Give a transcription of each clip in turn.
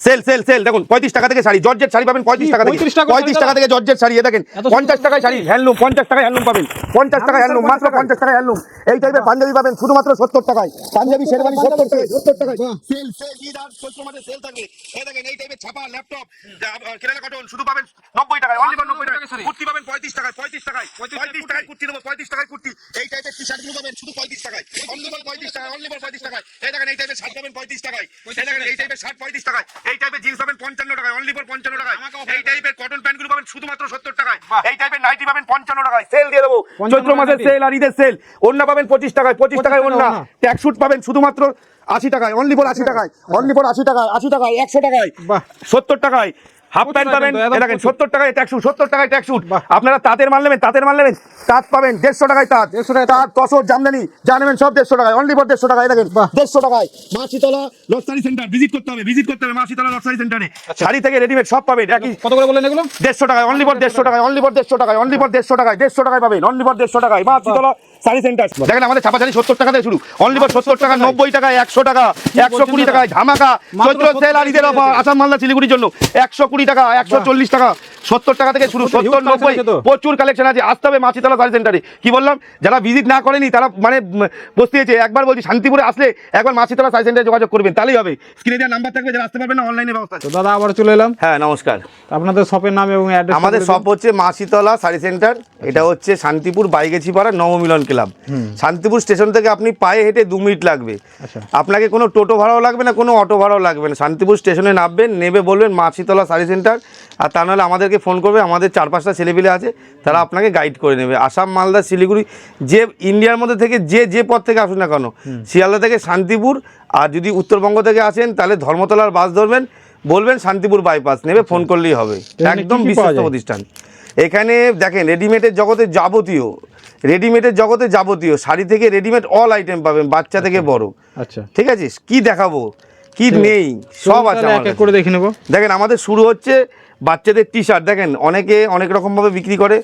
Sell sell sell দেখুন পঁয়ত্রিশ টাকা থেকে শাড়ি জর্জেট শাড়ি পাবেন পঁয়ত্রিশ টাকা থেকে পঁয়ত্রিশ টাকা থেকে জর্জেট শাড়ি এ দেখেন পঞ্চাশ টাকায় শাড়ি হ্যান্ডলুম পঞ্চাশ টাকায় হ্যান্ডলুম পাবেন পঞ্চাশ টাকা হ্যান্ডলুম মাত্র পঞ্চাশ টাকা হ্যান্ডলুম এই টাইপের পাঞ্জাবি পাবেন শুধুমাত্র সত্তর টাকায় পাঞ্জাবি শেরবানি সত্তর টাকায় সত্তর টাকায় সেল সেল সেল থাকবে এই দেখেন এই টাইপের ছাপা ল্যাপটপ কেরালা কটন শুধু পাবেন নব্বই টাকায় অনলি নব্বই টাকায় কুর্তি পাবেন পঁয়ত্রিশ টাকায় পঁয়ত্রিশ টাকায় পঁয়ত্রিশ টাকায় কুর্তি দেবো পঁয়ত্রিশ টাকায় কুর্তি এই টাইপের টি পাবেন শুধু পঁয়ত্রিশ টাকায় অনলি পঁয়ত্রিশ টাকায় অনলি পঁয়ত্রিশ টাকায় এই দেখেন এই টাইপের শার্ট পাবেন পঁয়ত্রিশ টাকায় এই দেখেন এই টাইপের শার্ট পঁয়ত্রিশ টাকায় এই টাইপের জিন্স পাবেন পঞ্চান্ন টাকায় অনলি ফর পঞ্চান্ন টাকায়। এই টাইপের কটন প্যান্টগুলো পাবেন শুধুমাত্র সত্তর টাকায়। এই টাইপের নাইটি পাবেন পঞ্চান্ন টাকায়। সেল দিয়ে দেবো। 55 চৈত্র মাসের সেল আর ঈদের সেল অন্য পাবেন পঁচিশ টাকায়। পঁচিশ টাকায় অন্য ট্যাক্সুট পাবেন শুধুমাত্র আশি টাকায়। অনলি ফর আশি টাকায়। অনলি ফর আশি টাকায়। আশি টাকায় একশো টাকায়। সত্তর টাকায়। হাফ প্যান্ট পাবেন। দেখেন সত্তর টাকায় ট্যাক্স শুট সত্তর টাকায় ট্যাক্স শুট আপনারা তাঁতের মাল নেবেন তাঁতের মাল নেবেন তাঁত পাবেন দেড়শো টাকায় তাঁত। 150 টাকায় তাঁত তসর জামদানি যা নেবেন সব দেড়শো টাকায়। অনলি ফর দেড়শো টাকায় দেখেন। দেড়শো টাকায়। মাছিতলা লক্সারি সেন্টার ভিজিট করতে হবে ভিজিট করতে হবে মাছিতলা লক্সারি সেন্টারে। আচ্ছা। শাড়ি থেকে রেডিমেড সব পাবেন একই। কত করে বললেন এগুলো? দেড়শো টাকায় অনলি ফর দেড়শো টাকায় অনলি ফর দেড়শো টাকায় অনলি ফর দেড়শো টাকায় দেড়শো টাকায় পাবেন অনলি ফর দেড়শো টাকায়। মা চিতলা শাড়ি সেন্টার দেখেন আমাদের ছাপা শাড়ি সত্তর টাকা থেকে শুরু। অনলি ফর সত্তর টাকা নব্বই টাকা একশো টাকা একশো কুড়ি টাকায় ধামাকা। চৈত্র সেল আর ঈদের অফার আসাম মালদা শিলিগুড়ির জন্য। একশো কুড়ি টাকা একশো চল্লিশ টাকা সত্তর টাকা থেকে শুরু সত্তর নব্বই। প্রচুর কালেকশন আছে। আসতে হবে মাছিতলা শাড়ি সেন্টারে কি বললাম? যারা ভিজিট না করেনি তারা মানে বসতে একবার বলছি শান্তিপুরে আসলে একবার মাছিতলা শাড়ি সেন্টারে যোগাযোগ করবেন তাহলেই হবে। স্ক্রিনে দেওয়া নাম্বার থাকবে যারা আসতে পারবেন না অনলাইনে ব্যবস্থা আছে। দাদা আবার চলে এলাম। হ্যাঁ নমস্কার। আপনাদের শপের নাম এবং আমাদের শপ হচ্ছে মাসিতলা শাড়ি সেন্টার এটা হচ্ছে শান্তিপুর বাইগেছি পাড়া নবমিলন ক্লাব শান্তিপুর স্টেশন থেকে আপনি পায়ে হেঁটে দু মিনিট লাগবে। আচ্ছা। আপনাকে কোনো টোটো ভাড়াও লাগবে না কোনো অটো ভাড়াও লাগবে না। শান্তিপুর স্টেশনে নামবেন নেবে বলবেন মাসিতলা শাড়ি সেন্টার। আর তা নাহলে আমাদেরকে ফোন করবে আমাদের চার পাঁচটা ছেলেপিলে আছে তারা আপনাকে গাইড করে নেবে। আসাম মালদা শিলিগুড়ি যে ইন্ডিয়ার মধ্যে থেকে যে যে পথ থেকে আসুন না কেন শিয়ালদা থেকে শান্তিপুর আর যদি উত্তরবঙ্গ থেকে আসেন তাহলে ধর্মতলার বাস ধরবেন বলবেন শান্তিপুর বাইপাস নেবে ফোন করলেই হবে। একদম বিশ্বস্ত প্রতিষ্ঠান। এখানে দেখেন রেডিমেডের জগতে যাবতীয় রেডিমেডের জগতে যাবতীয়। শাড়ি থেকে রেডিমেড অল আইটেম পাবেন বাচ্চা থেকে বড়। আচ্ছা। ঠিক আছে? কি দেখাবো? কি নেই? সব আছে। করে দেখে নেব। দেখেন আমাদের শুরু হচ্ছে বাচ্চাদের টি শার্ট দেখেন অনেকে অনেক রকমভাবে বিক্রি করে।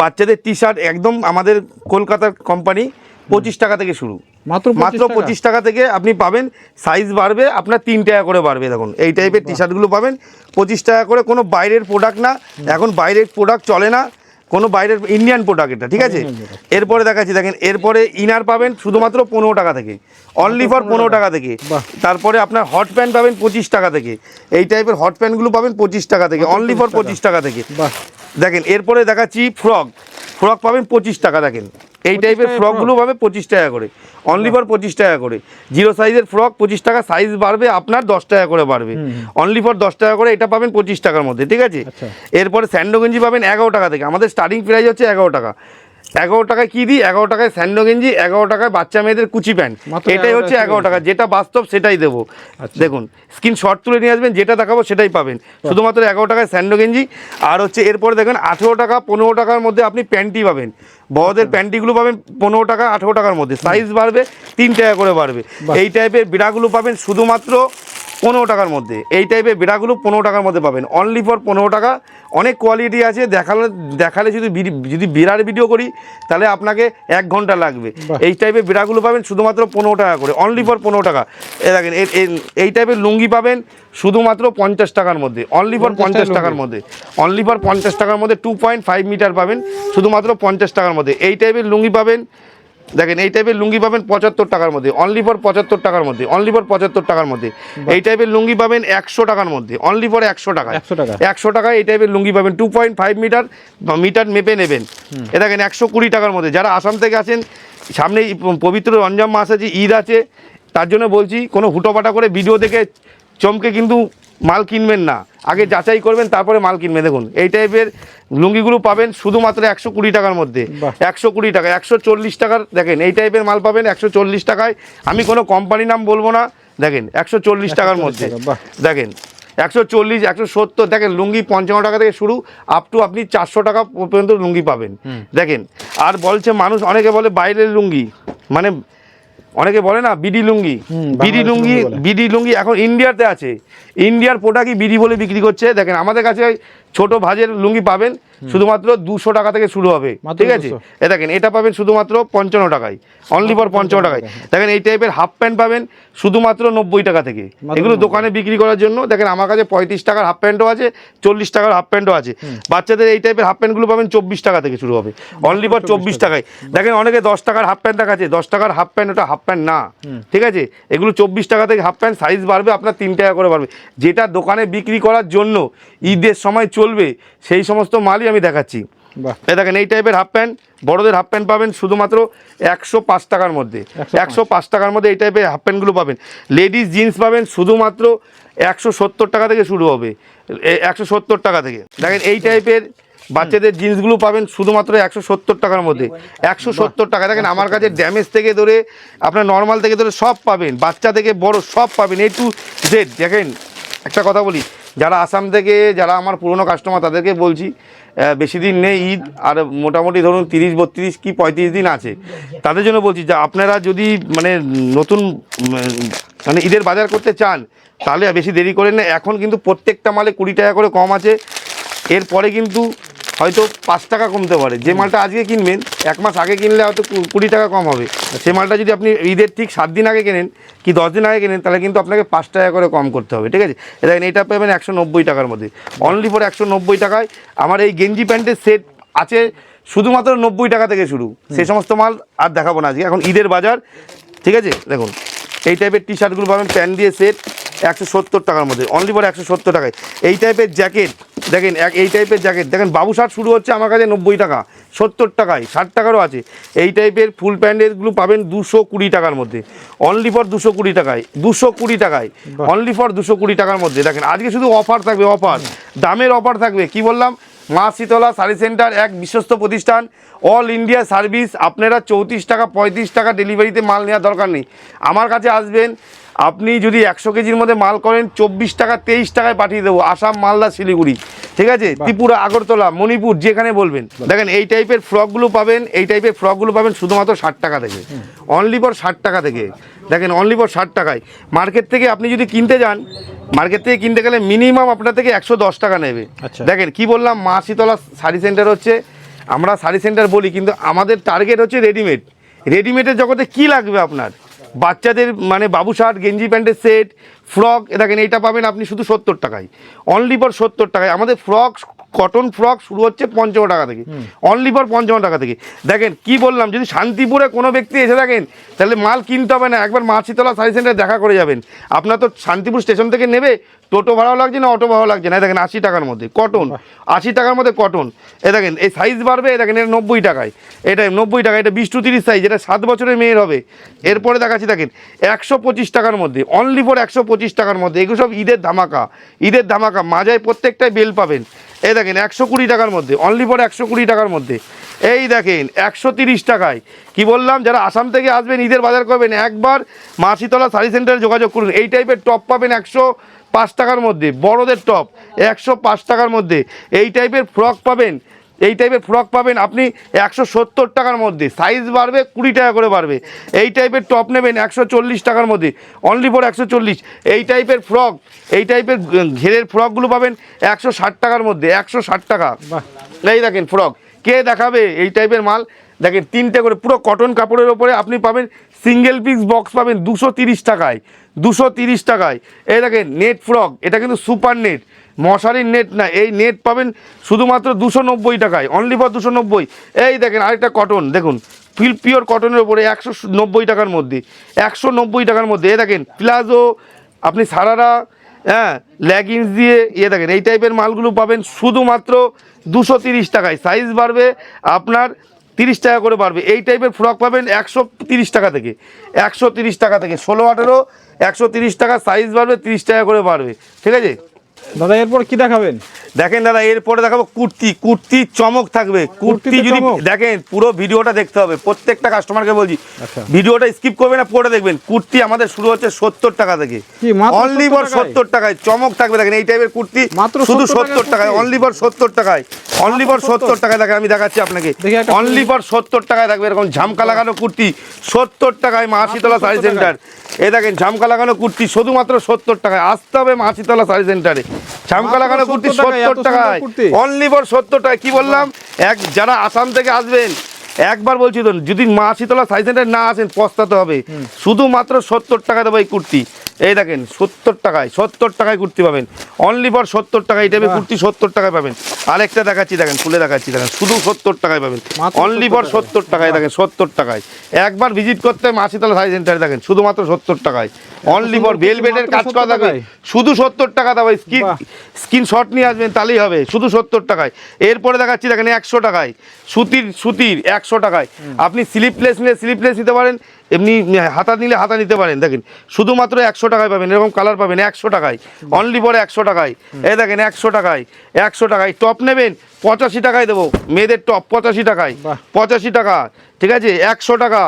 বাচ্চাদের টি শার্ট একদম আমাদের কলকাতার কোম্পানি পঁচিশ টাকা থেকে শুরু। মাত্র মাত্র পঁচিশ টাকা থেকে আপনি পাবেন। সাইজ বাড়বে আপনার তিন টাকা করে বাড়বে দেখুন। এই টাইপের টি শার্টগুলো পাবেন। পঁচিশ টাকা করে কোনো বাইরের প্রোডাক্ট না। এখন বাইরের প্রোডাক্ট চলে না। কোনো বাইরের ইন্ডিয়ান প্রোডাক্ট এটা ঠিক আছে? এরপরে দেখাচ্ছি দেখেন এরপরে ইনার পাবেন শুধুমাত্র পনেরো টাকা থেকে। অনলি ফর পনেরো টাকা। থেকে। তারপরে আপনার হট প্যান্ট পাবেন পঁচিশ টাকা থেকে। এই টাইপের হট প্যান্টগুলো পাবেন পঁচিশ টাকা থেকে। অনলি ফর পঁচিশ টাকা থেকে। দেখেন এরপরে দেখাচ্ছি ফ্রক ফ্রক পাবেন পঁচিশ টাকা দেখেন। এই টাইপের ফ্রকগুলো পাবে পঁচিশ টাকা করে। অনলি ফর পঁচিশ টাকা করে। জিরো সাইজের ফ্রক পঁচিশ টাকা সাইজ বাড়বে আপনার দশ টাকা করে বাড়বে। অনলি ফর দশ টাকা করে এটা পাবেন পঁচিশ টাকার মধ্যে ঠিক আছে? আচ্ছা। এরপরে স্যান্ডো গেঞ্জি পাবেন এগারো টাকা থেকে। আমাদের স্টার্টিং প্রাইস হচ্ছে এগারো টাকা। এগারো টাকায় কী দিই? এগারো টাকায় স্যান্ডো গেঞ্জি এগারো টাকায় বাচ্চা মেয়েদের কুচি প্যান্ট। এটাই হচ্ছে এগারো টাকা। যেটা বাস্তব সেটাই দেবো। আচ্ছা। দেখুন স্ক্রিন শর্ট তুলে নিয়ে আসবেন যেটা দেখাবো সেটাই পাবেন। শুধুমাত্র এগারো টাকায় স্যান্ডো গেঞ্জি। আর হচ্ছে এরপরে দেখবেন আঠেরো টাকা পনেরো টাকার মধ্যে আপনি প্যান্টি পাবেন। বড়দের আচ্ছা। প্যান্টিগুলো পাবেন পনেরো টাকা আঠেরো টাকার মধ্যে। সাইজ বাড়বে তিন টাকা করে বাড়বে। এই টাইপের বিড়াগুলো পাবেন শুধুমাত্র পনেরো টাকার মধ্যে। এই টাইপের বিড়াগুলো পনেরো টাকার মধ্যে পাবেন। অনলি ফর পনেরো টাকা। অনেক কোয়ালিটি আছে। দেখালে দেখালে যদি যদি বিড়ার ভিডিও করি তাহলে আপনাকে এক ঘণ্টা লাগবে। এই টাইপের বিড়াগুলো পাবেন শুধুমাত্র পনেরো টাকা করে। অনলি ফর পনেরো টাকা। এ দেখেন এই টাইপের লুঙ্গি পাবেন শুধুমাত্র পঞ্চাশ টাকার মধ্যে। অনলি ফর পঞ্চাশ টাকার টাকার মধ্যে। অনলি ফর পঞ্চাশ টাকার মধ্যে টু পয়েন্ট ফাইভ মিটার পাবেন শুধুমাত্র পঞ্চাশ টাকার মধ্যে। এই টাইপের লুঙ্গি পাবেন দেখেন এই টাইপের লুঙ্গি পাবেন পঁচাত্তর টাকার মধ্যে অনলি ফর পঁচাত্তর টাকার মধ্যে অনলি ফর পঁচাত্তর টাকার মধ্যে। এই টাইপের লুঙ্গি পাবেন একশো টাকার মধ্যে অনলি ফর একশো টাকা 100 টাকা। একশো টাকায় এই টাইপের লুঙ্গি পাবেন two point five metre metre মেপে নেবেন। এ দেখেন একশো কুড়ি টাকার মধ্যে। যারা আসাম থেকে আছেন সামনে পবিত্র রঞ্জাম মাস আছে ঈদ আছে তার জন্য বলছি কোনো হুটোপাটা করে ভিডিও দেখে চমকে কিন্তু মাল কিনবেন না। আগে যাচাই করবেন তারপরে মাল কিনবেন। দেখুন এই টাইপের লুঙ্গিগুলো পাবেন শুধুমাত্র একশো কুড়ি টাকার মধ্যে। একশো কুড়ি টাকা একশো চল্লিশ টাকার দেখেন এই টাইপের মাল পাবেন একশো চল্লিশ টাকায়। আমি কোনো কোম্পানি নাম বলব না দেখেন একশো চল্লিশ টাকার মধ্যে। দেখেন একশো চল্লিশ একশো সত্তর দেখেন লুঙ্গি পঞ্চান্ন টাকা থেকে শুরু আপ টু আপনি চারশো টাকা পর্যন্ত লুঙ্গি পাবেন। দেখেন আর বলছে মানুষ অনেকে বলে বাইরের লুঙ্গি মানে অনেকে বলে না BD lungi. BD lungi BD lungi এখন ইন্ডিয়াতে আছে। ইন্ডিয়ার প্রোডাক্টই বিডি বলে বিক্রি করছে? দেখেন আমাদের কাছে ছোট ভাজের লুঙ্গি পাবেন। শুধুমাত্র দুশো টাকা থেকে শুরু হবে। ঠিক আছে? এ দেখেন এটা পাবেন শুধুমাত্র পঞ্চান্ন টাকায়। অনলি ফর পঞ্চান্ন টাকায়। দেখেন এই টাইপের হাফ প্যান্ট পাবেন শুধুমাত্র নব্বই টাকা থেকে। এগুলো দোকানে বিক্রি করার জন্য দেখেন আমার কাছে পঁয়ত্রিশ টাকার হাফ প্যান্টও আছে চল্লিশ টাকার হাফ প্যান্টও আছে। বাচ্চাদের এই টাইপের হাফ প্যান্টগুলো পাবেন চব্বিশ টাকা থেকে শুরু হবে। অনলি ফর চব্বিশ টাকায়। দেখেন অনেকে দশ টাকার হাফ প্যান্ট দেখাচ্ছে। দশ টাকার হাফ প্যান্ট ওটা হাফ প্যান্ট না। ঠিক আছে? এগুলো চব্বিশ টাকা থেকে হাফ প্যান্ট সাইজ বাড়বে আপনার তিন টাকা করে বাড়বে। যেটা দোকানে বিক্রি করার জন্য ঈদের সময় চলবে সেই সমস্ত মালই আমি দেখাচ্ছি। এই দেখেন এই টাইপের হাফ প্যান্ট বড়দের হাফ প্যান্ট পাবেন শুধুমাত্র একশো পাঁচ টাকার মধ্যে। একশো পাঁচ। টাকার মধ্যে এই টাইপের হাফ প্যান্টগুলো পাবেন। লেডিস জিন্স পাবেন শুধুমাত্র একশো সত্তর টাকা থেকে শুরু হবে। একশো সত্তর টাকা থেকে। দেখেন এই টাইপের বাচ্চাদের জিন্সগুলো পাবেন শুধুমাত্র একশো সত্তর টাকার মধ্যে। একশো সত্তর টাকা। দেখেন আমার কাছে ড্যামেজ থেকে ধরে আপনার নর্মাল থেকে ধরে সব পাবেন। বাচ্চা থেকে বড় সব পাবেন এ টু জেড দেখেন একটা কথা বলি যারা আসাম থেকে, যারা আমার পুরনো কাস্টমার তাদেরকে বলছি বেশি দিন নেই ঈদ, আর মোটামুটি ধরুন তিরিশ, বত্রিশ কি পঁয়ত্রিশ দিন আছে। তাদের জন্য বলছি, যে আপনারা যদি মানে নতুন মানে ঈদের বাজার করতে চান, তাহলে বেশি দেরি করেন না। এখন কিন্তু প্রত্যেকটা মালে কুড়ি টাকা করে কম আছে। এরপরে কিন্তু হয়তো পাঁচ টাকা কমতে পারে। যে মালটা আজকে কিনবেন এক মাস আগে কিনলে হয়তো কুড়ি টাকা কম হবে। সে মালটা যদি আপনি ঈদের ঠিক সাত দিন আগে কেনেন কি দশ দিন আগে কেনেন তাহলে কিন্তু আপনাকে পাঁচ টাকা করে কম করতে হবে ঠিক আছে? দেখেন এটা পাবেন একশো নব্বই টাকার মধ্যে। অনলি ফর একশো নব্বই টাকায় আমার এই গেঞ্জি প্যান্টের সেট আছে শুধুমাত্র নব্বই টাকা থেকে শুরু। সেই সমস্ত মাল আর দেখাবো না আজকে। এখন ঈদের বাজার ঠিক আছে? দেখুন এই টাইপের টি শার্টগুলো পাবেন প্যান্ট দিয়ে সেট একশো সত্তর টাকার মধ্যে। অনলি ফর একশো সত্তর টাকায়। এই টাইপের জ্যাকেট দেখেন এক এই টাইপের জ্যাকেট দেখেন বাবু শার্ট শুরু হচ্ছে আমার কাছে নব্বই টাকা সত্তর টাকায় ষাট টাকারও আছে। এই টাইপের ফুল প্যান্টেরগুলো পাবেন দুশো কুড়ি টাকার মধ্যে। অনলি ফর দুশো কুড়ি টাকায় দুশো কুড়ি টাকায়। অনলি ফর দুশো কুড়ি টাকার মধ্যে। দেখেন আজকে শুধু অফার থাকবে অফার দামের অফার থাকবে কি বললাম? মা শীতলা শাড়ি সেন্টার এক বিশ্বস্ত প্রতিষ্ঠান। অল ইন্ডিয়া সার্ভিস আপনারা চৌত্রিশ টাকা পঁয়ত্রিশ টাকা ডেলিভারিতে মাল নেওয়ার দরকার নেই। আমার কাছে আসবেন আপনি যদি একশো কেজির মধ্যে মাল করেন চব্বিশ টাকা তেইশ টাকায় পাঠিয়ে দেবো আসাম মালদা শিলিগুড়ি। ঠিক আছে? ত্রিপুরা আগরতলা মণিপুর যেখানে বলবেন। দেখেন এই টাইপের ফ্রকগুলো পাবেন এই টাইপের ফ্রকগুলো পাবেন শুধুমাত্র ষাট টাকা থেকে। অনলি ফর ষাট টাকা থেকে। দেখেন অনলি ফর ষাট টাকায়। মার্কেট থেকে আপনি যদি কিনতে যান মার্কেট থেকে কিনতে গেলে মিনিমাম আপনার থেকে একশো দশ টাকা নেবে। আচ্ছা। দেখেন কি বললাম? মা শীতলা শাড়ি সেন্টার হচ্ছে আমরা শাড়ি সেন্টার বলি কিন্তু আমাদের টার্গেট হচ্ছে রেডিমেড রেডিমেডের জগতে কি লাগবে আপনার? বাচ্চাদের মানে বাবু শার্ট গেঞ্জি প্যান্টের সেট ফ্রক দেখেন এইটা পাবেন আপনি শুধু সত্তর টাকায়। অনলি ফর সত্তর টাকায়। আমাদের ফ্রক কটন ফ্রক শুরু হচ্ছে পঞ্চান্ন টাকা থেকে। অনলি ফর পঞ্চান্ন টাকা থেকে। দেখেন কি বললাম যদি শান্তিপুরে কোনো ব্যক্তি এসে থাকেন তাহলে মাল কিনতে হবে না। একবার মাছিতলা সাইজ সেন্টারে দেখা করে যাবেন। আপনার তো শান্তিপুর স্টেশন থেকে নেবে টোটো ভাড়াও লাগছে না, অটো ভাড়াও লাগছে না। দেখেন আশি টাকার মধ্যে, কটন। আশি টাকার মধ্যে কটন। এ দেখেন, এই সাইজ বাড়বে দেখেন, এটা নব্বই টাকায়। এটা নব্বই টাকা এটা বিশ টু তিরিশ সাইজ এটা সাত বছরের মেয়ের হবে। এরপরে দেখাচ্ছি, দেখেন, একশো পঁচিশ টাকার মধ্যে অনলি ফর একশো পঁচিশ টাকার মধ্যে, এগুলো সব ঈদের ধামাকা ঈদের ধামাকা, মাজায় প্রত্যেকটাই বেল পাবেন। এই দেখেন, একশো কুড়ি টাকার মধ্যে অনলি ফর একশো কুড়ি টাকার মধ্যে। এই দেখেন, একশো তিরিশ টাকায়। কি বললাম, যারা আসাম থেকে আসবেন, ঈদের বাজার করবেন, একবার মাসিতলা শাড়ি সেন্টারে যোগাযোগ করুন। এই টাইপের টপ পাবেন একশো পাঁচ টাকার মধ্যে বড়দের টপ একশো পাঁচ টাকার মধ্যে। এই টাইপের ফ্রক পাবেন এই টাইপের ফ্রক পাবেন আপনি একশো সত্তর টাকার মধ্যে। সাইজ বাড়বে কুড়ি টাকা করে বাড়বে। এই টাইপের টপ নেবেন একশো চল্লিশ টাকার মধ্যে। অনলি ফর একশো চল্লিশ। এই টাইপের ফ্রক এই টাইপের ঘেরের ফ্রকগুলো পাবেন একশো ষাট টাকার মধ্যে একশো ষাট টাকা। এই দেখেন ফ্রক কে দেখাবে এই টাইপের মাল? দেখেন, তিনটে করে পুরো কটন কাপড়ের ওপরে আপনি পাবেন সিঙ্গেল পিস বক্স পাবেন দুশো তিরিশ টাকায়, দুশো তিরিশ টাকায়। এই দেখেন নেট ফ্রক এটা কিন্তু সুপার নেট মশারির নেট না, এই নেট পাবেন শুধুমাত্র দুশো নব্বই টাকায় অনলি ফর দুশো নব্বই। এই দেখেন, আরেকটা কটন দেখুন ফিল পিওর কটনের ওপরে একশো নব্বই টাকার মধ্যে, একশো নব্বই টাকার মধ্যে। এ দেখেন প্লাজো আপনি সারারা হ্যাঁ লেগিংস দিয়ে ইয়ে দেখেন, এই টাইপের মালগুলো পাবেন শুধুমাত্র দুশো তিরিশ টাকায়। সাইজ বাড়বে, আপনার তিরিশ টাকা করে বাড়বে। এই টাইপের ফ্রক পাবেন একশো তিরিশ টাকা থেকে। একশো তিরিশ টাকা থেকে। ষোলো, আঠেরো, একশো তিরিশ টাকা সাইজ বাড়বে, তিরিশ টাকা করে বাড়বে। ঠিক আছে? দাদা এরপর কি দেখাবেন? দেখেন দাদা এরপরে দেখাবো কুর্তি। কুর্তি চমক থাকবে। কুর্তি যদি দেখেন পুরো ভিডিওটা দেখতে হবে। প্রত্যেকটা কাস্টমারকে বলছি আচ্ছা। ভিডিওটা স্কিপ করবে না পরে দেখবেন। কুর্তি আমাদের শুরু হচ্ছে সত্তর টাকা থেকে। অনলি 70 ফর সত্তর টাকায়? চমক থাকবে দেখেন এই টাইপের কুর্তি মাত্র শুধু সত্তর টাকায় অনলি ফর সত্তর টাকায়। অনলি ফর সত্তর? টাকায় দেখেন আমি দেখাচ্ছি আপনাকে। অনলি ফর সত্তর টাকায় থাকবে এরকম ঝামকা লাগানো কুর্তি। সত্তর টাকায় মা শীতলা শাড়ি সেন্টার এ দেখেন ঝামকা লাগানো কুর্তি শুধুমাত্র সত্তর টাকায়। আসতে হবে মা শীতলা শাড়ি সেন্টারে মাত্র লাগানো কুর্তি 70 টাকায়, সত্তর টাকায়। অনলি ফর সত্তর টাকা কি বললাম? এক যারা আসাম থেকে আসবেন একবার বলছি তো যদি মা শীতলা সাই সেন্টার না আসেন পস্তাতে হবে। শুধুমাত্র সত্তর টাকা দেবো এই কুর্তি। এই দেখেন সত্তর টাকায় সত্তর টাকায় কুর্তি পাবেন। অনলি ফর সত্তর টাকা এই টাইপের কুর্তি সত্তর টাকায় পাবেন। আরেকটা দেখাচ্ছি দেখেন খুলে দেখাচ্ছি দেখেন শুধু সত্তর টাকায় পাবেন। অনলি ফর সত্তর টাকায় দেখেন সত্তর টাকায়। একবার ভিজিট করতে মা শীতলা সাই সেন্টারে দেখেন শুধুমাত্র সত্তর টাকায়। অনলি ফর বেলভেটের কাজ করা 70 থাকবে। শুধু সত্তর টাকা দেবো স্কিন বাহ। স্ক্রিনশট নিয়ে আসবেন তাহলেই হবে শুধু সত্তর টাকায়। এরপরে দেখাচ্ছি দেখেন একশো টাকায়। সুতির সুতির একশো টাকায়। আপনি স্লিপলেস নিলে স্লিপলেস নিতে পারেন এমনি হাতা নিলে হাতা নিতে পারেন। দেখেন শুধুমাত্র একশো টাকায় পাবেন এরকম কালার পাবেন একশো টাকায়। অনলি পরে একশো টাকায়। এই দেখেন একশো টাকায় একশো টাকায়। টপ নেবেন পঁচাশি টাকায় দেবো। মেয়েদের টপ পঁচাশি টাকায়। পঁচাশি টাকা ঠিক আছে? একশো টাকা।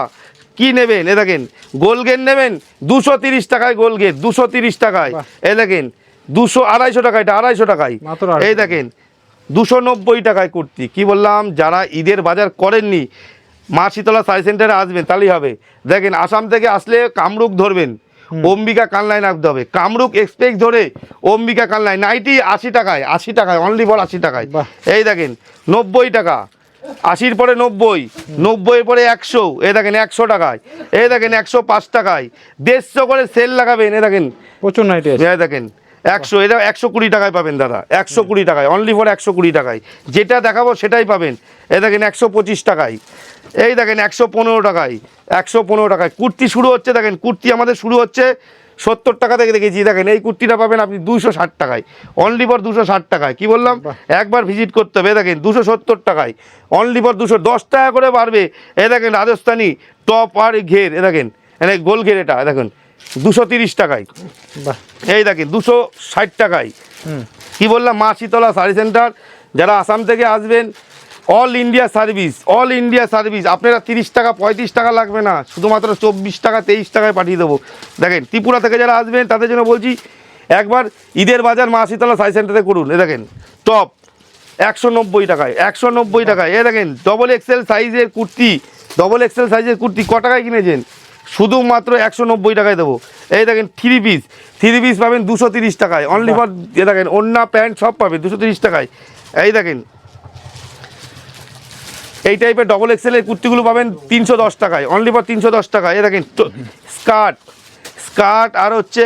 কি নেবেন? এ দেখেন গোলগেট নেবেন দুশো তিরিশ টাকায় গোলগেট দুশো তিরিশ টাকায়। এ দেখেন দুশো আড়াইশো টাকা এটা আড়াইশো টাকায়। এই দেখেন দুশো নব্বই টাকায় কুর্তি। কি বললাম? যারা ঈদের বাজার করেননি মা শীতলা সাই সেন্টারে আসবেন তাহলেই হবে। দেখেন আসাম থেকে আসলে কামরুক ধরবেন। অম্বিকা কানলাইন আসতে হবে। কামরুক এক্সপ্রেস ধরে অম্বিকা কানলাইন নাইটি আশি টাকায় আশি টাকায় অনলি ফর আশি টাকায়। এই দেখেন নব্বই টাকা। আশির পরে নব্বই নব্বইয়ের পরে একশো এ দেখেন একশো টাকায়। এই দেখেন একশো পাঁচ টাকায়। দেড়শো করে সেল লাগাবেন এ দেখেন। প্রচুর নাইটি দেখেন একশো এটা একশো কুড়ি টাকায় পাবেন দাদা একশো কুড়ি টাকায় অনলি ফর একশো কুড়ি টাকায়। যেটা দেখাবো সেটাই পাবেন। এই দেখেন একশো পঁচিশ টাকায় এই দেখেন একশো পনেরো টাকায় একশো পনেরো টাকায়। কুর্তি শুরু হচ্ছে দেখেন কুর্তি আমাদের শুরু হচ্ছে সত্তর টাকা থেকে দেখেছি। দেখেন এই কুর্তিটা পাবেন আপনি দুশো ষাট টাকায় অনলি ফর দুশো ষাট টাকায়। কী বললাম? একবার ভিজিট করতে হবে দেখেন দুশো সত্তর টাকায় অনলি ফর দুশো দশ টাকা করে বাড়বে। এ দেখেন রাজস্থানি টপ আর ঘের এ দেখেন এনে গোল ঘের এটা দেখেন। দুশো তিরিশ টাকায়। এই দেখেন দুশো ষাট টাকায়। হুম। কি বললাম মা শীতলা শাড়ি সেন্টার যারা আসাম থেকে আসবেন all India service all India service আপনারা তিরিশ টাকা পঁয়ত্রিশ টাকা লাগবে না শুধুমাত্র চব্বিশ টাকা তেইশ টাকায় পাঠিয়ে দেবো। দেখেন ত্রিপুরা থেকে যারা আসবেন তাদের জন্য বলছি একবার ঈদের বাজার মা শীতলা শাড়ি সেন্টারে করুন। এ দেখেন টপ একশো নব্বই টাকায় একশো নব্বই টাকায়। এ দেখেন ডবল এক্সেল সাইজের কুর্তি ডবল এক্সেল সাইজের কুর্তি ক টাকায় কিনেছেন? শুধুমাত্র একশো নব্বই টাকায় দেবো। এই দেখেন থ্রি পিস থ্রি পিস পাবেন দুশো তিরিশ টাকায়। অনলি ফর এ দেখেন ওন্না প্যান্ট সব পাবেন দুশো তিরিশ টাকায়। এই দেখেন এই টাইপের ডবল এক্সেলের কুর্তিগুলো পাবেন তিনশো দশ টাকায়। অনলি ফর তিনশো দশ টাকায়। এই দেখেন স্কার্ট স্কার্ট আর হচ্ছে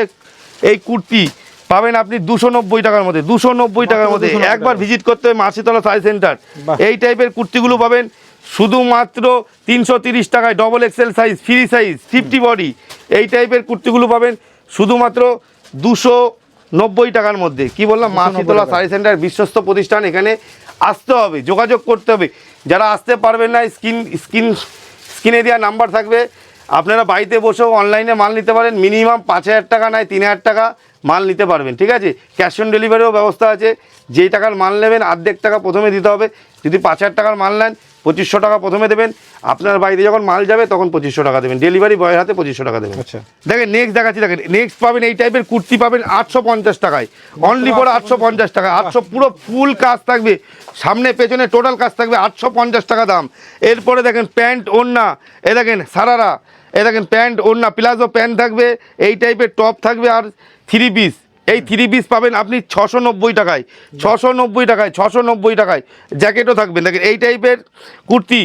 এই কুর্তি পাবেন আপনি দুশো নব্বই টাকার মধ্যে দুশো নব্বই টাকার মধ্যে। একবার ভিজিট করতে হবে মাসিতলা সাই সেন্টার। এই টাইপের কুর্তিগুলো পাবেন শুধুমাত্র তিনশো তিরিশ টাকায় double XL size free size fifty body এই টাইপের কুর্তিগুলো পাবেন শুধুমাত্র দুশো নব্বই টাকার মধ্যে। কি বললাম? 290 মাসিতলা টাকা। সাই সেন্টার বিশ্বস্ত প্রতিষ্ঠান এখানে আসতে হবে যোগাযোগ করতে হবে। যারা আসতে পারবেন না স্ক্রিন স্ক্রিন স্ক্রিনে দেওয়া নাম্বার থাকবে। আপনারা বাড়িতে বসেও অনলাইনে মাল নিতে পারেন। মিনিমাম পাঁচ হাজার টাকা নয় তিন হাজার টাকা মাল নিতে পারবেন ঠিক আছে? ক্যাশ অন ডেলিভারিও ব্যবস্থা আছে। যেই টাকার মাল নেবেন অর্ধেক টাকা প্রথমে দিতে হবে। যদি পাঁচ হাজার টাকার মাল নেন পঁচিশশো টাকা প্রথমে দেবেন। আপনার বাড়িতে যখন মাল যাবে তখন পঁচিশশো টাকা দেবেন। ডেলিভারি বয়ের হাতে পঁচিশশো টাকা দেবেন। আচ্ছা। দেখেন নেক্সট দেখাচ্ছি দেখেন নেক্সট পাবেন এই টাইপের কুর্তি পাবেন আটশো পঞ্চাশ টাকায়। অনলি ফর আটশো পঞ্চাশ টাকা। আটশো পুরো ফুল কাজ থাকবে। সামনে পেছনে টোটাল কাজ থাকবে আটশো পঞ্চাশ টাকা দাম। এরপরে দেখেন প্যান্ট ওড়না। এ দেখেন সারারা। এ দেখেন প্যান্ট ওড়না। প্লাজো প্যান্ট থাকবে। এই টাইপের টপ থাকবে আর থ্রি পিস এই থ্রি পিস পাবেন আপনি ছশো নব্বই টাকায় ছশো নব্বই টাকায় ছশো নব্বই টাকায়। জ্যাকেটও থাকবেন দেখেন, এই টাইপের কুর্তি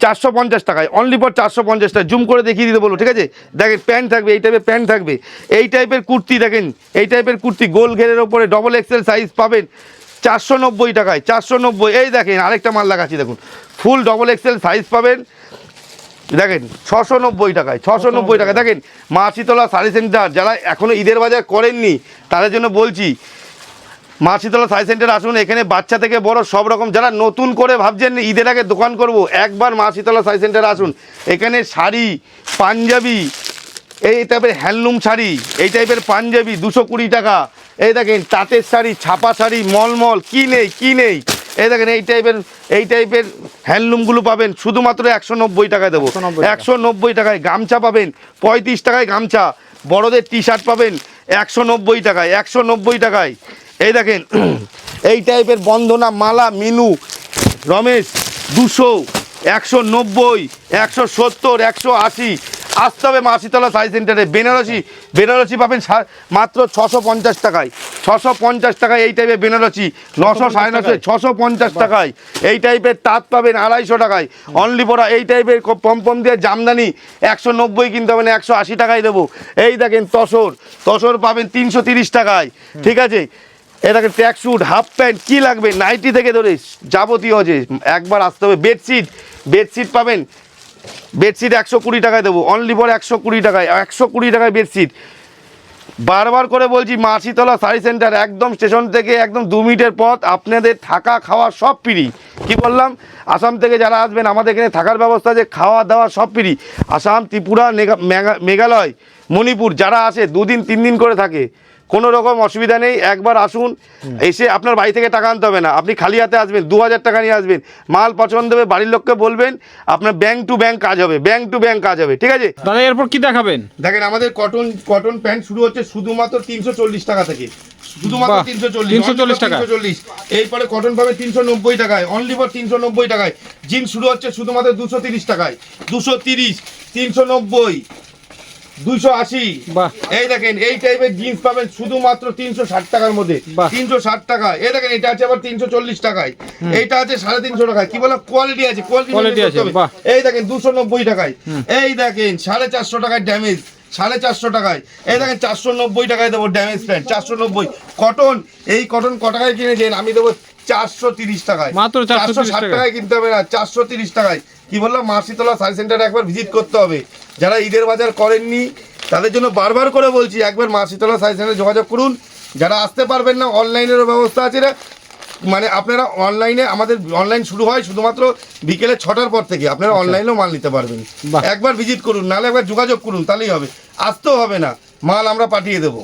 চারশো পঞ্চাশ টাকায় অনলি ফর চারশো পঞ্চাশ টাকা জুম করে দেখিয়ে দিতে বলব, ঠিক আছে? দেখেন প্যান্ট থাকবে, এই টাইপের প্যান্ট থাকবে। এই টাইপের কুর্তি দেখেন, এই টাইপের কুর্তি গোল ঘেরের ওপরে ডবল এক্সেল সাইজ পাবেন চারশো নব্বই টাকায় চারশো নব্বই এই দেখেন, আরেকটা মাল লাগাচ্ছি দেখুন। ফুল ডবল এক্সেল সাইজ পাবেন দেখেন ছশো নব্বই টাকায় ছশো নব্বই টাকা দেখেন, মা শীতলা শাড়ি সেন্টার, যারা এখনও ঈদের বাজার করেননি, তাদের জন্য বলছি, মা শীতলা সাই সেন্টার আসুন, এখানে বাচ্চা থেকে বড় সব রকম, যারা নতুন করে ভাবছেন ঈদের আগে দোকান করব, একবার মা শীতলা সাই সেন্টার আসুন। এখানে শাড়ি, পাঞ্জাবি, এই টাইপের হ্যান্ডলুম শাড়ি, এই টাইপের পাঞ্জাবি, দুশো কুড়ি টাকা। এই দেখেন, তাঁতের শাড়ি, ছাপা শাড়ি, মলমল, কি নেই কি নেই? এই দেখেন এই টাইপের এই টাইপের হ্যান্ডলুমগুলো পাবেন শুধুমাত্র একশো নব্বই টাকায় দেবো। 190 একশো নব্বই টাকায় গামছা পাবেন পঁয়ত্রিশ টাকায় গামছা বড়দের টি শার্ট পাবেন একশো নব্বই টাকায় একশো নব্বই টাকায়। এই দেখেন এই টাইপের বন্ধনা মালা মিনু রমেশ দুশো একশো নব্বই একশো সত্তর একশো আশি আসতে হবে মাসিতলা সাই সেন্টারে। বেনারসি বেনারসি পাবেন সা- মাত্র ছশো পঞ্চাশ টাকায়। ছশো পঞ্চাশ টাকায় এই টাইপের বেনারসি নশো সাড়ে নশো ছশো পঞ্চাশ টাকায়। এই টাইপের তাঁত পাবেন আড়াইশো টাকায়। অনলি পরা এই টাইপের পম পম দিয়ে জামদানি একশো নব্বই কিনতে হবে না একশো আশি টাকায় দেবো। এই দেখেন তসর তসর পাবেন তিনশো তিরিশ টাকায়। ঠিক আছে? এটাকে দেখেন ট্র্যাক স্যুট হাফ প্যান্ট কী লাগবে? নাইটি থেকে ধরে যাবতীয় যে একবার আসতে হবে। বেডশিট বেডশিট পাবেন বেডশিট একশো কুড়ি টাকায় দেবো। অনলি ফর একশো কুড়ি টাকায়, একশো কুড়ি টাকায় বেডশিট। বারবার করে বলছি, মাসিতলা শাড়ি সেন্টার একদম স্টেশন থেকে একদম দু মিনিটের পথ, আপনাদের থাকা খাওয়া সব ফ্রি কি বললাম? আসাম থেকে যারা আসবেন, আমাদের এখানে থাকার ব্যবস্থা আছে, খাওয়া দাওয়া সব ফ্রি আসাম, ত্রিপুরা মেঘালয়, মণিপুর, যারা আসে, দুদিন তিন দিন করে থাকে। কোনো রকম অসুবিধা নেই একবার আসুন এসে আপনার বাড়ি থেকে টাকা আনতে হবে না। আপনি খালি হাতে আসবেন দু হাজার টাকা নিয়ে আসবেন। মাল পছন্দ হবে বাড়ির লোককে বলবেন আপনার ব্যাংক টু ব্যাংক কাজ হবে ব্যাংক টু ব্যাংক কাজ হবে ঠিক আছে? দাদা এরপর কি দেখাবেন? দেখেন আমাদের কটন কটন প্যান্ট শুরু হচ্ছে শুধুমাত্র তিনশো চল্লিশ টাকা থেকে। শুধুমাত্র তিনশো চল্লিশ 340 টাকা। চল্লিশ এরপরে কটন পাবে তিনশো নব্বই টাকায় অনলি ফর তিনশো নব্বই টাকায়। জিন্স শুরু হচ্ছে শুধুমাত্র দুশো তিরিশ টাকায়। দুশো তিরিশ তিনশো নব্বই দুইশো আশি। বাহ। এই দেখেন এই টাইপের জিন্স পাবেন শুধুমাত্র তিনশো ষাট টাকার মধ্যে। তিনশো ষাট টাকা। এই দেখেন এটা আছে আবার তিনশো চল্লিশ টাকায়। এইটা আছে সাড়ে তিনশো টাকায়। কি বলে? কোয়ালিটি আছে কোয়ালিটি আছে, বাহ। এই দেখেন দুশো নব্বই টাকায়। এই দেখেন সাড়ে চারশো টাকায় ড্যামেজ সাড়ে চারশো টাকায়। এই দেখেন চারশো নব্বই টাকায় দেবো ড্যামেজ প্যান্ট চারশো নব্বই। কটন এই কটন ক টাকায় কিনেছেন? আমি দেবো চারশো তিরিশ টাকায়। মাত্র চারশো ষাট টাকায়। কিনতে হবে না চারশো তিরিশ টাকায়। কি বললাম? মাসিতলা সাই সেন্টারে একবার ভিজিট করতে হবে। যারা ঈদের বাজার করেননি তাদের জন্য বারবার করে বলছি একবার মাসিতলা সাই সেন্টারে যোগাযোগ করুন। যারা আসতে পারবেন না অনলাইনেরও ব্যবস্থা আছে রে। মানে আপনারা অনলাইনে আমাদের অনলাইন শুরু হয় শুধুমাত্র বিকেলে ছটার পর থেকে। আপনারা অনলাইনেও মাল নিতে পারবেন। একবার ভিজিট করুন নাহলে একবার যোগাযোগ করুন তাহলেই হবে। আসতেও হবে না মাল আমরা পাঠিয়ে দেবো।